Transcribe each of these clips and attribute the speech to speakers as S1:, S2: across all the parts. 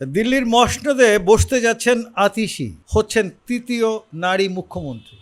S1: দিল্লির মসনদে বসতে যাচ্ছেন আতিশি, হচ্ছেন তৃতীয় নারী মুখ্যমন্ত্রী।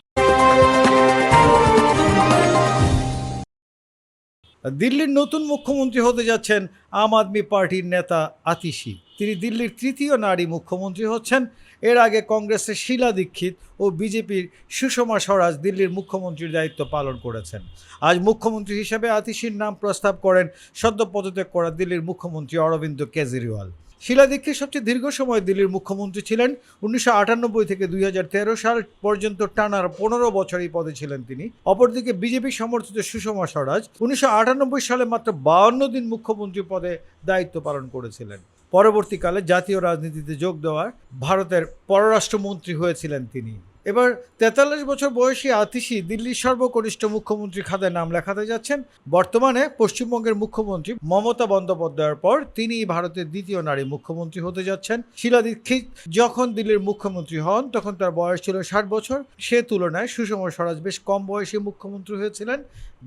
S1: দিল্লির নতুন মুখ্যমন্ত্রী হতে যাচ্ছেন আম আদমি পার্টির নেতা আতিশি। তিনি দিল্লির তৃতীয় নারী মুখ্যমন্ত্রী হচ্ছেন। এর আগে কংগ্রেসের শীলা দীক্ষিত ও বিজেপির সুষমা স্বরাজ দিল্লির মুখ্যমন্ত্রীর দায়িত্ব পালন করেছেন। আজ মুখ্যমন্ত্রী হিসেবে আতিশির নাম প্রস্তাব করেন সদ্য পদত্যাগ করা দিল্লির মুখ্যমন্ত্রী অরবিন্দ কেজরিওয়াল। শীলা দীক্ষিত সবচেয়ে দীর্ঘ সময় দিল্লির মুখ্যমন্ত্রী ছিলেন। উনিশশো আটানব্বই থেকে দুই হাজার তেরো সাল পর্যন্ত টানার পনেরো বছর এই পদে ছিলেন তিনি। অপরদিকে বিজেপি সমর্থিত সুষমা স্বরাজ উনিশশো আটানব্বই সালে মাত্র বাউন্ন দিন মুখ্যমন্ত্রী পদে দায়িত্ব পালন করেছিলেন। পরবর্তীকালে জাতীয় রাজনীতিতে যোগ দেওয়ার ভারতের পররাষ্ট্রমন্ত্রী হয়েছিলেন তিনি। এবার তেতাল্লিশ বছর বয়সী আতিশি, দিল্লির সর্বকনিষ্ঠ মুখ্যমন্ত্রী খাতায় নাম লেখাতে যাচ্ছেন। বর্তমানে পশ্চিমবঙ্গের মুখ্যমন্ত্রী মমতা বন্দ্যোপাধ্যায়ের পর তিনি ভারতের দ্বিতীয় নারী মুখ্যমন্ত্রী হতে যাচ্ছেন। শিলা দীক্ষিত যখন দিল্লির মুখ্যমন্ত্রী হন, তখন তার বয়স ছিল ষাট বছর। সে তুলনায় সুষমা স্বরাজ বেশ কম বয়সী মুখ্যমন্ত্রী হয়েছিলেন।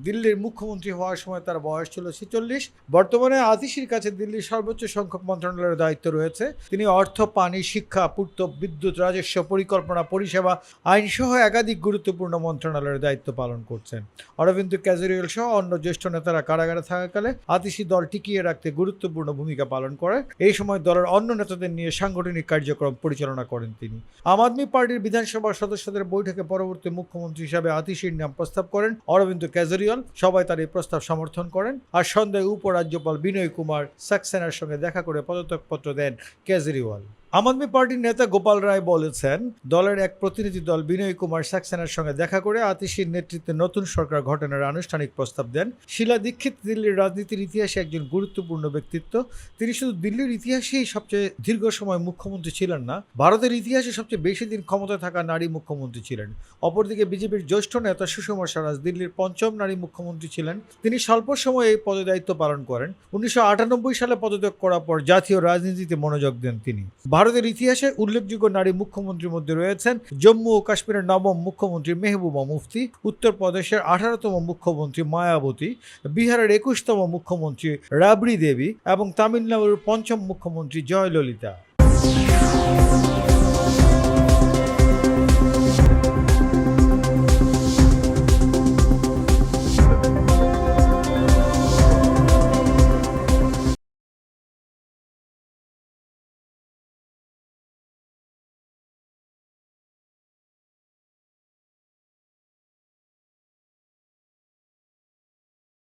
S1: দিল্লির মুখ্যমন্ত্রী হওয়ার সময় তার বয়স ছিল ছেচল্লিশ। বর্তমানে আতিশির কাছে দিল্লির সর্বোচ্চ সংখ্যক মন্ত্রণালয়ের দায়িত্ব রয়েছে। তিনি অর্থ, পানি, শিক্ষা, পূর্ত বিদ্যুৎ, রাজস্ব, পরিকল্পনা, পরিষেবা আইনসহ একাধিক গুরুত্বপূর্ণ মন্ত্রণালয়ের দায়িত্ব পালন করছেন। অরবিন্দ কেজরিওয়াল সহ অন্য জ্যেষ্ঠ নেতারা কারাগারে থাকাকালে আতিশি দল টিকিয়ে রাখতে গুরুত্বপূর্ণ ভূমিকা পালন করে। এই সময় দলের অন্য নেতাদের নিয়ে সাংগঠনিক কার্যক্রম পরিচালনা করেন তিনি। আম আদমি পার্টির বিধানসভা সদস্যদের বৈঠকে পরবর্তী মুখ্যমন্ত্রী হিসাবে আতিশির নাম প্রস্তাব করেন অরবিন্দ কেজরিওয়াল। সবাই তার এই প্রস্তাব সমর্থন করেন। আর সন্ধ্যায় উপরাজ্যপাল বিনয় কুমার সাক্সেনার সঙ্গে দেখা করে পদত্যাগপত্র দেন কেজরিওয়াল। আম আদমি পার্টির নেতা গোপাল রায় বলেছেন, দলের এক প্রতিনিধি দল বিনয় কুমার সাক্সেনার সঙ্গে দেখা করে আতিশির নেতৃত্বে নতুন সরকার গঠনের আনুষ্ঠানিক প্রস্তাব দেন। শিলা দীক্ষিত দিল্লির রাজনীতির ইতিহাসে একজন গুরুত্বপূর্ণ ব্যক্তিত্ব। তিনি শুধু দিল্লির ইতিহাসেই সবচেয়ে দীর্ঘ সময় মুখ্যমন্ত্রী ছিলেন না, ভারতের ইতিহাসে সবচেয়ে বেশি দিন ক্ষমতায় থাকা নারী মুখ্যমন্ত্রী ছিলেন। অপরদিকে বিজেপির জ্যেষ্ঠ নেতা সুষমা স্বরাজ দিল্লির পঞ্চম নারী মুখ্যমন্ত্রী ছিলেন। তিনি স্বল্প সময়ে এই পদে দায়িত্ব পালন করেন। উনিশশো আটানব্বই সালে পদত্যাগ করার পর জাতীয় রাজনীতিতে মনোযোগ দেন তিনি। ভারতের ইতিহাসে উল্লেখযোগ্য নারী মুখ্যমন্ত্রীর মধ্যে রয়েছেন জম্মু ও কাশ্মীরের নবম মুখ্যমন্ত্রী মেহবুবা মুফতি, উত্তরপ্রদেশের আঠারোতম মুখ্যমন্ত্রী মায়াবতী, বিহারের একুশতম মুখ্যমন্ত্রী রাবড়ি দেবী এবং তামিলনাড়ুর পঞ্চম মুখ্যমন্ত্রী জয়ললিতা।